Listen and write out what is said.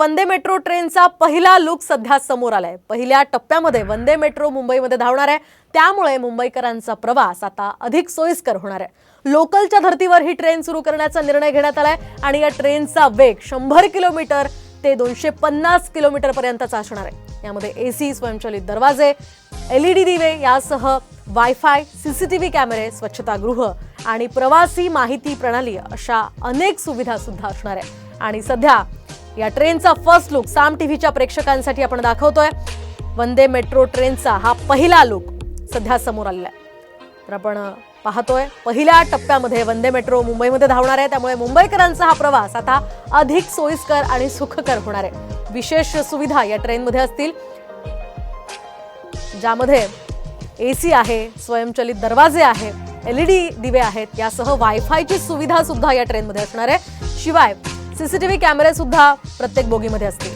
Vande metro ट्रेनचा पहिला look सध्या समोर आलाय. पहिल्या टप्प्यामध्ये वंदे मेट्रो मुंबईमध्ये धावणार आहे. त्यामुळे मुंबईकरांचा प्रवास आता अधिक सोयीस्कर होणार आहे. लोकलच्या धर्तीवर ही ट्रेन सुरू करण्याचा निर्णय घेण्यात आलाय आणि या ट्रेनचा वेग शंभर किलोमीटर ते दोनशे पन्नास किलोमीटर पर्यंतचा असणार आहे. यामध्ये एसी स्वयंचलित दरवाजे एलईडी दिवे यासह वायफाय सीसीटीव्ही कॅमेरे स्वच्छतागृह आणि प्रवासी माहिती प्रणाली अशा अनेक सुविधा सुद्धा असणार आहे. आणि सध्या या ट्रेनचा फर्स्ट लुक साम टीव्हीच्या प्रेक्षकांसाठी आपण दाखवतोय. वंदे मेट्रो ट्रेनचा हा पहिला लुक सध्या समोर आलेला आहे. तर आपण पाहतोय पहिल्या टप्प्यामध्ये वंदे मेट्रो मुंबईमध्ये धावणार आहे. त्यामुळे मुंबईकरांचा हा प्रवास आता अधिक सोयीस्कर आणि सुखकर होणार आहे. विशेष सुविधा या ट्रेनमध्ये असतील. ज्यामध्ये ए सी आहे स्वयंचलित दरवाजे आहे एल ई डी दिवे आहेत यासह वायफायची सुविधा सुद्धा या ट्रेनमध्ये असणार आहे. शिवाय सीसीटीव्ही कॅमेरे सुद्धा प्रत्येक बोगीमध्ये असतील.